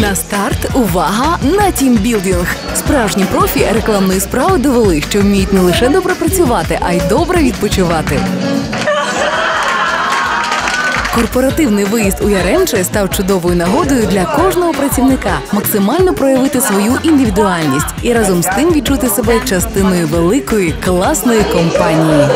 На старт увага на тімбілдинг. Справжні профі рекламної справи довели, що вміють не лише добре працювати, а й добре відпочивати. Корпоративний виїзд у Яремче став чудовою нагодою для кожного працівника максимально проявити свою індивідуальність і разом з тим відчути себе частиною великої класної компанії.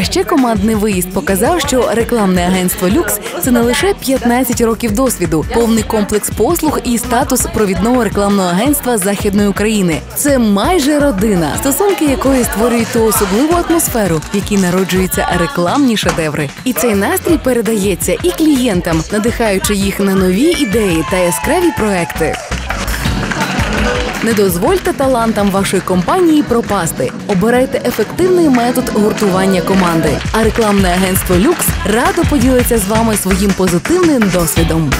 А ще командний виїзд показав, що рекламне агентство Люкс це не лише 15 років досвіду, повний комплекс послуг і статус провідного рекламного агентства Західної України. Це майже родина, стосунки якої створюють ту особливу атмосферу, в якій народжуються рекламні шедеври. І цей настрій передається і клієнтам, надихаючи їх на нові ідеї та яскраві проекти. Не дозвольте талантам вашої компанії пропасти. Обирайте ефективний метод гуртування команди. А рекламне агентство Люкс радо поділиться з вами своїм позитивним досвідом.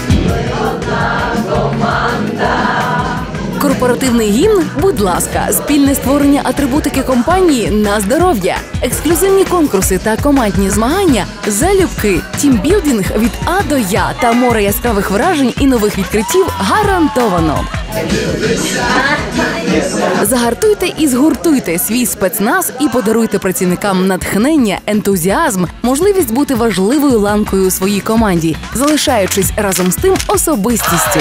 Корпоративний гімн, будь ласка, спільне створення атрибутики компанії на здоров'я, ексклюзивні конкурси та командні змагання залюбки, тімбілдинг від А до Я та море яскравих вражень і нових відкриттів гарантовано. Загартуйте і згуртуйте свій спецназ і подаруйте працівникам натхнення, ентузіазм, можливість бути важливою ланкою у своїй команді, залишаючись разом з тим особистістю.